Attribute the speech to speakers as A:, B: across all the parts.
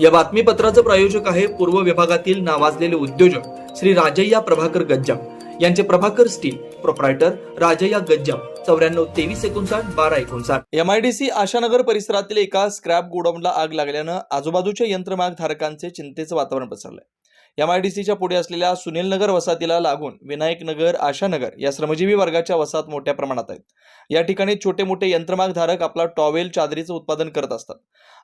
A: या बातमीपत्राचं प्रायोजक आहे पूर्व विभागातील नावाजलेले उद्योजक श्री राजय्या प्रभाकर गज्जाम. यांचे प्रभाकर स्टील प्रोप्रायटर राजय्या गज्जाम. चौऱ्याण्णव तेवीस एकोणसाठ बारा एकोणसाठ. एमआयडीसी आशानगर परिसरातील एका स्क्रॅप गोडाऊनला आग लागल्यानं आजूबाजूच्या यंत्रमाग धारकांचे चिंतेचं वातावरण पसरलंय. एमआयडीसीच्या पुढे असलेल्या सुनील नगर वसाहतीला लागून विनायक नगर आशानगर या श्रमजीवी वर्गाच्या वसाहत मोठ्या प्रमाणात आहेत. या ठिकाणी छोटे मोठे यंत्रमाग धारक आपला टॉवेल चादरीचं उत्पादन करत असतात.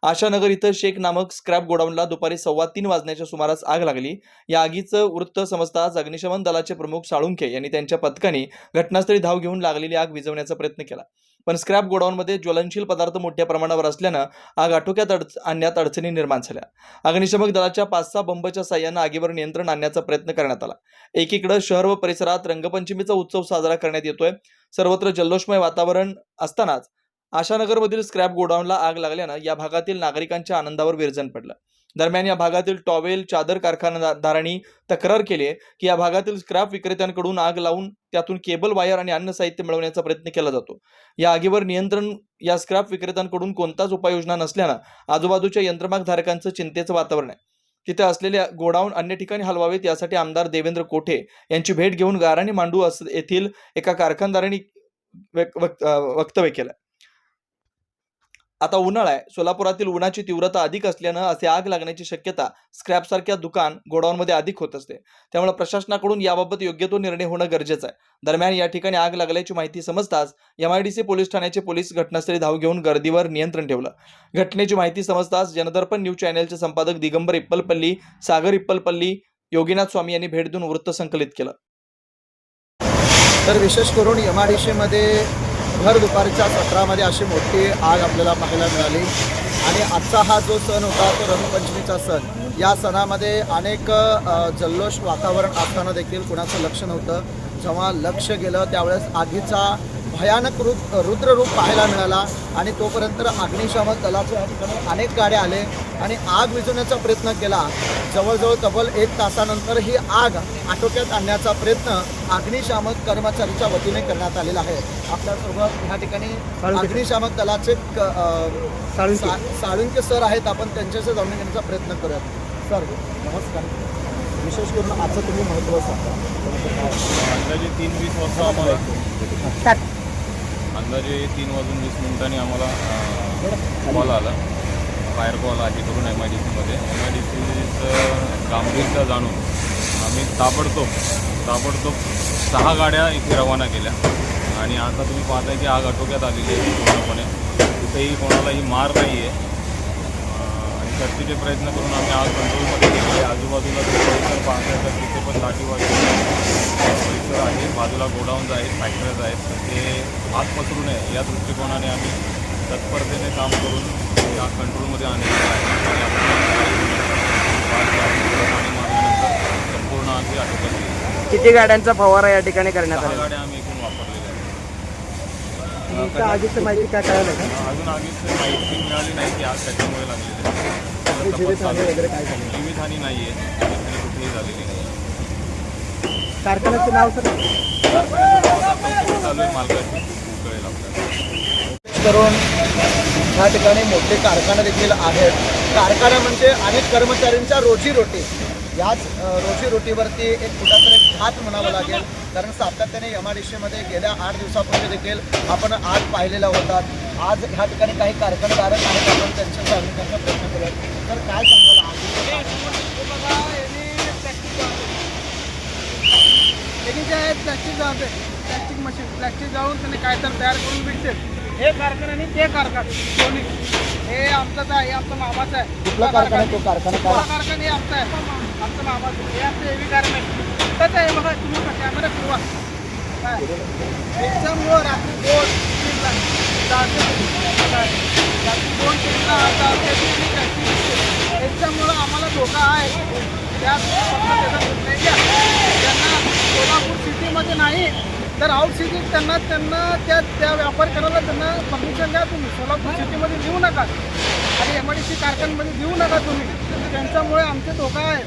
A: आशानगर इथं शेख नामक स्क्रॅप गोडाऊनला दुपारी सव्वा तीन वाजण्याच्या सुमारास आग लागली. या आगीचं वृत्त समजताच अग्निशमन दलाचे प्रमुख साळुंखे यांनी त्यांच्या पथकाने घटनास्थळी धाव घेऊन लागलेली आग विझवण्याचा प्रयत्न केला. पण स्क्रॅप गोडाऊनमध्ये ज्वलनशील पदार्थ मोठ्या प्रमाणावर असल्यानं आग आटोक्यात अडच आणण्यात अडचणी निर्माण झाल्या. अग्निशमक दलाच्या पाच सहा बंबच्या साह्यानं आगीवर नियंत्रण आणण्याचा प्रयत्न करण्यात आला. एकीकडे शहर व परिसरात रंगपंचमीचा उत्सव साजरा करण्यात येतोय. सर्वत्र जल्लोषमय वातावरण असतानाच आशानगरमधील स्क्रॅप गोडाऊनला आग लागल्यानं या भागातील नागरिकांच्या आनंदावर विरजन पडलं. दरम्यान या भागातील टॉवेल चादर कारखानादारांनी तक्रार केली आहे की या भागातील स्क्रॅप विक्रेत्यांकडून आग लावून त्यातून केबल वायर आणि अन्य साहित्य मिळवण्याचा प्रयत्न केला जातो. या आगीवर नियंत्रण या स्क्रॅप विक्रेत्यांकडून कोणताच उपाययोजना नसल्यानं आजूबाजूच्या यंत्रमागधारकांचं चिंतेचं वातावरण आहे. तिथे असलेल्या गोडाऊन अन्य ठिकाणी हलवावेत यासाठी आमदार देवेंद्र कोठे यांची भेट घेऊन गाराणी मांडू अस येथील एका कारखानदारांनी वक्त- वक्तव्य केलं. आता उन्हाळा आहे. सोलापुरातील उन्हाची तीव्रता अधिक असल्यानं असे आग लागण्याची शक्यता स्क्रॅपसारख्या दुकान गोडाऊनमध्ये अधिक होत असते. त्यामुळे प्रशासनाकडून याबाबत योग्य तो निर्णय होणं गरजेचं आहे. दरम्यान या ठिकाणी आग लागल्याची माहिती समजताच एमआयडीसी पोलीस ठाण्याचे पोलीस घटनास्थळी धाव घेऊन गर्दीवर नियंत्रण ठेवलं. घटनेची माहिती समजताच जनदर्पण न्यूज चॅनेलचे संपादक दिगंबर इप्पलपल्ली सागर इप्पलपल्ली योगीनाथ स्वामी यांनी भेट देऊन वृत्त संकलित केलं.
B: तर विशेष करून एम आय डी सीमध्ये भर दुपारच्या सत्रामध्ये अशी मोठी आग आपल्याला पाहायला मिळाली. आणि आजचा हा जो सण होता तो रंगपंचमीचा सण या सणामध्ये अनेक जल्लोष वातावरण असताना देखील कुणाचं लक्ष नव्हतं. जेव्हा लक्ष गेलं त्यावेळेस आगीचा भयानक रूप रुद्र रूप पाहायला मिळाला आणि तोपर्यंत अग्निशामक दलाच्या या ठिकाणी अनेक गाड्या आले आणि आग विझवण्याचा प्रयत्न केला. जवळजवळ तब्बल एक तासानंतर ही आग आटोक्यात आणण्याचा प्रयत्न अग्निशामक कर्मचारीच्या वतीने करण्यात आलेला आहे. आपल्यासोबत ह्या ठिकाणी अग्निशामक दलाचे साळुंके सर आहेत. आपण त्यांच्याशी जाणून घेण्याचा प्रयत्न करूयात. सर नमस्कार. विशेष करून आजचं तुम्ही महत्त्व सांगा.
C: अंदाजे तीन वीस वाजता आम्हाला अंदाजे तीन वाजून वीस मिनिटांनी आम्हाला कॉल आला. फायर कॉल आहे करून एम आय डी सीमध्ये एम आय डी सीचं गांभीर्यता जाणून आम्ही ताबडतोब ताबडतोब सहा गाड्या इथे रवाना केल्या. आणि आता तुम्ही पाहताय की आग आटोक्यात आलेली आहे पूर्णपणे. कुठेही कोणालाही मार नाही आहे आणि शक्तीचे प्रयत्न करून आम्ही आग कंट्रोलमध्ये आहे. आजूबाजूला जे परिसर पाहताय तर तिथे पण दाटीवाडी परिसर आहे बाजूला गोडाऊन्स आहेत फॅक्टरीज आहेत. तर ते आग पसरू नये या दृष्टिकोनाने आम्ही तत्परतेने काम करून या कंट्रोलमध्ये आणलेलं आहे. आणि संपूर्ण ही येईल
D: किती गाड्यांचा फवारा या ठिकाणी करण्यात आला?
C: गाड्या आम्ही एकूण वापरलेल्या आहेत
D: आगीची माहिती काय कळालं का?
C: अजून आगीची माहिती मिळाली नाही की आग कशामुळे लागलेली आहे आहे.
B: वगैरे काय झालं?
C: जीवितहानी नाही आहे. जीवितहानी कुठेही झालेली नाही
D: कारखान्याचं नाव सर?
C: कारखान्याचा तपास आता चौकशी चालू आहे. मालकाची कळेल आपल्याला
B: करून ह्या ठिकाणी मोठे कारखाने देखील आहेत. कारखाना म्हणजे अनेक कर्मचाऱ्यांच्या रोजीरोटी. याच रोजीरोटीवरती एक कुठंतरी एक घात म्हणावं लागेल. कारण सातत्याने एम आय डी सीमध्ये गेल्या आठ दिवसापूर्वी देखील आपण आग पाहिलेल्या होतात आज ह्या ठिकाणी काही कारखानदारक आहेत आपण त्यांच्या घेण्याचा प्रयत्न करूया. तर काय
E: त्यांनी जे आहेत प्लॅस्टिक प्लॅस्टिक मशीन प्लॅस्टिक जाळून त्यांनी काय तर तयार करून विकते हे कारखाना आणि ते कारखाना दोन्ही. हे आमचंच आहे हे आमचं मामाचं आहे.
B: कुठला कारखाना? तो कारखाना?
E: हे आमचा आहे. आमचं मामाचं हे आमचं हेवी गार्मेंट तर आहे बघा तुम्ही कॅमेरा फिरवा. काय? एक्झामवर रात्री दोन तीनला जाळते रात्री दोन तीनला जाळते एक्झाममुळं आम्हाला धोका आहे. त्यात फक्त त्याचा निर्णय घ्या त्यांना सोलापूर सिटीमध्ये नाही तर आउट सिटीत त्यांना त्यांना त्या त्या व्यापार करायला त्यांना परमिशन द्या तुम्ही. सोलापूर सिटीमध्ये देऊ नका. आणि एम आय डी सी कारखान्यामध्ये देऊ नका तुम्ही. त्यांच्यामुळे आमचे धोका आहे.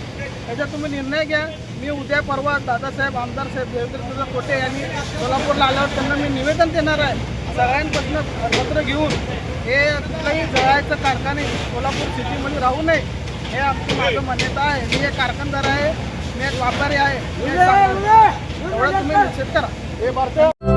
E: याच्यात तुम्ही निर्णय घ्या. मी उद्या परवा दादासाहेब आमदार साहेब देवेंद्र कोटे यांनी सोलापूरला आल्यावर त्यांना मी निवेदन देणार आहे. सगळ्यांपासून पत्र घेऊन हे कुठलाही जळायचं कारखाने सोलापूर सिटीमध्ये राहू नये हे आमची माझं मान्यता आहे. मी एक कारखानदार आहे मी एक व्यापारी आहे. एवढं तुम्ही निश्चित करा. हे भारतीय